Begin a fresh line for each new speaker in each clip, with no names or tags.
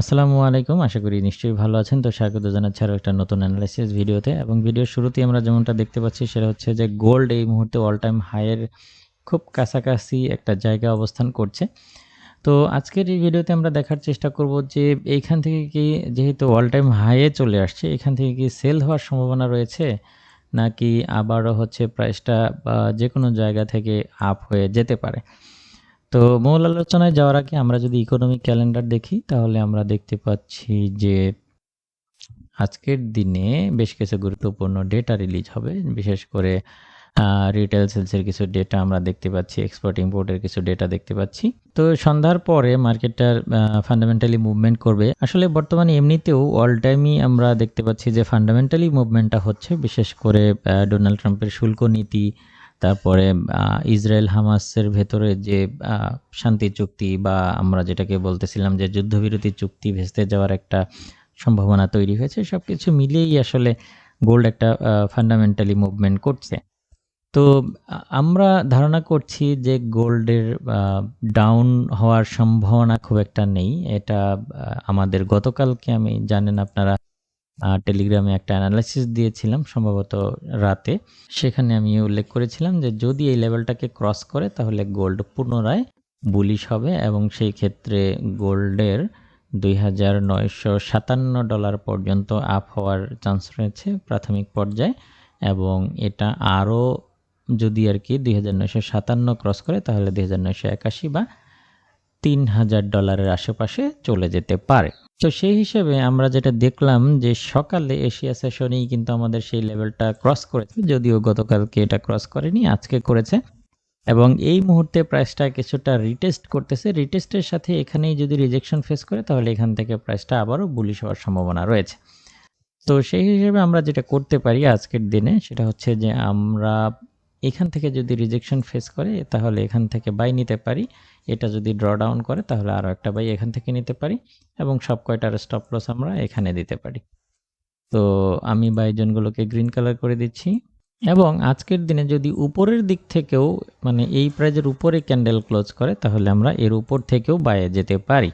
আসসালামু আলাইকুম, আশা করি নিশ্চয়ই ভালো আছেন। তো স্বাগত জানাচ্ছি আরও একটা নতুন অ্যানালাইসিস ভিডিওতে এবং ভিডিওর শুরুতেই আমরা যেমনটা দেখতে পাচ্ছি, সেটা হচ্ছে যে গোল্ড এই মুহূর্তে অল টাইম হাইয়ের খুব কাছাকাছি একটা জায়গা অবস্থান করছে। তো আজকের এই ভিডিওতে আমরা দেখার চেষ্টা করব যে এইখান থেকে কি যেহেতু অল টাইম হাইয়ে চলে আসছে, এখান থেকে কি সেল হওয়ার সম্ভাবনা রয়েছে, নাকি আবারও হচ্ছে প্রাইসটা যে কোনো জায়গা থেকে আপ হয়ে যেতে পারে। তো মূল আলোচনায় যাওয়ার আগে আমরা যদি ইকোনমিক ক্যালেন্ডার দেখি, তাহলে আমরা দেখতে পাচ্ছি যে আজকের দিনে বেশ কিছু গুরুত্বপূর্ণ ডেটা রিলিজ হবে। বিশেষ করে রিটেল সেলসের কিছু ডেটা আমরা দেখতে পাচ্ছি এক্সপোর্ট ইম্পোর্টের কিছু ডেটা দেখতে পাচ্ছি। তো সন্ধ্যার পরে মার্কেটটার ফান্ডামেন্টালি মুভমেন্ট করবে। আসলে বর্তমানে এমনিতেও অল টাইমই আমরা দেখতে পাচ্ছি যে ফান্ডামেন্টালি মুভমেন্টটা হচ্ছে। বিশেষ করে ডোনাল্ড ট্রাম্পের শুল্ক নীতি তারপরে ইসরায়েল হামাসের ভেতরে যে শান্তি চুক্তি বা আমরা যেটাকে বলতেছিলাম যে, যুদ্ধবিরতি চুক্তি ভেস্তে যাওয়ার একটা সম্ভাবনা তৈরি হয়েছে সব কিছু মিলিয়েই আসলে গোল্ড একটা ফান্ডামেন্টালি মুভমেন্ট করছে। তো আমরা ধারণা করছি যে গোল্ডের ডাউন হওয়ার সম্ভাবনা খুব একটা নেই। এটা আমাদের গতকালকে আমি জানেন আপনারা টেলিগ্রামে একটা অ্যানালাইসিস দিয়েছিলাম সম্ভবত রাতে। সেখানে আমি উল্লেখ করেছিলাম যে যদি এই লেভেলটাকে ক্রস করে তাহলে গোল্ড পুনরায় বুলিশ হবে এবং সেই ক্ষেত্রে গোল্ডের দুই হাজার নয়শো সাতান্ন ডলার পর্যন্ত আপ হওয়ার চান্স রয়েছে প্রাথমিক পর্যায়ে এবং এটা আরও যদি আর কি দুই হাজার নয়শো সাতান্ন ক্রস করে তাহলে দুই হাজার নয়শো একাশি বা তিন হাজার ডলারের আশেপাশে চলে যেতে পারে। তো সেই হিসেবে আমরা যেটা দেখলাম যে সকালে এশিয়া সেশনেই কিন্তু আমাদের সেই লেভেলটা ক্রস করেছে, যদিও গতকালকে এটা ক্রস করেনি, আজকে করেছে। এবং এই মুহূর্তে প্রাইসটা কিছুটা রিটেস্ট করতেছে। রিটেস্টের সাথে এখানেই যদি রিজেকশন ফেস করে, তাহলে এখান থেকে প্রাইসটা আবারও বুলিশ হওয়ার সম্ভাবনা রয়েছে। তো সেই হিসেবে আমরা যেটা করতে পারি আজকের দিনে, সেটা হচ্ছে যে আমরা এখান থেকে যদি রিজেকশন ফেস করে, তাহলে এখান থেকে বাই নিতে পারি। এটা যদি ড্র ডাউন করে, তাহলে আরও একটা বাই এখান থেকে নিতে পারি। এবং সব কয়টার স্টপ লস আমরা এখানে দিতে পারি। তো আমি বাইজনগুলোকে গ্রিন কালার করে দিচ্ছি। এবং আজকের দিনে যদি উপরের দিক থেকেও মানে এই প্রাইজের উপরে ক্যান্ডেল ক্লোজ করে, তাহলে আমরা এর উপর থেকেও বাইরে যেতে পারি।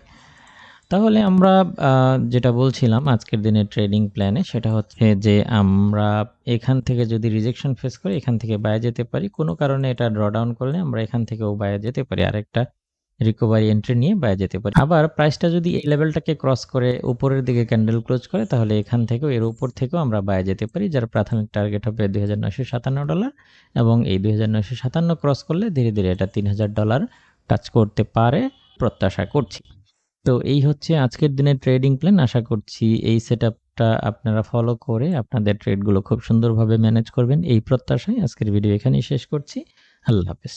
তাহলে আমরা যেটা বলছিলাম আজকের দিনের ট্রেডিং প্ল্যানে সেটা হচ্ছে যে আমরা এখান থেকে যদি রিজেকশন ফেস করি, এখান থেকে বায়ে যেতে পারি। কোনো কারণে এটা ড্র ডাউন করলে আমরা এখান থেকেও বায়ে যেতে পারি। আরেকটা রিকভারি এন্ট্রি নিয়ে বায়ে যেতে পারি। আবার প্রাইসটা যদি এই লেভেলটাকে ক্রস করে উপরের দিকে ক্যান্ডেল ক্লোজ করে, তাহলে এখান থেকেও, এর উপর থেকেও আমরা বায়ে যেতে পারি, যার প্রাথমিক টার্গেট হবে দুই হাজার নয়শো সাতান্ন ডলার এবং এই দুই হাজার নয়শো সাতান্ন ক্রস করলে ধীরে ধীরে এটা তিন হাজার ডলার টাচ করতে পারে, প্রত্যাশা করছি। তো এই হচ্ছে আজকের দিনের ট্রেডিং প্ল্যান আশা করছি এই সেট আপনারা ফলো করে আপনাদের ট্রেডগুলো খুব সুন্দরভাবে ম্যানেজ করবেন। এই প্রত্যাশায় আজকের ভিডিও এখানেই শেষ করছি। আল্লাহ হাফেজ।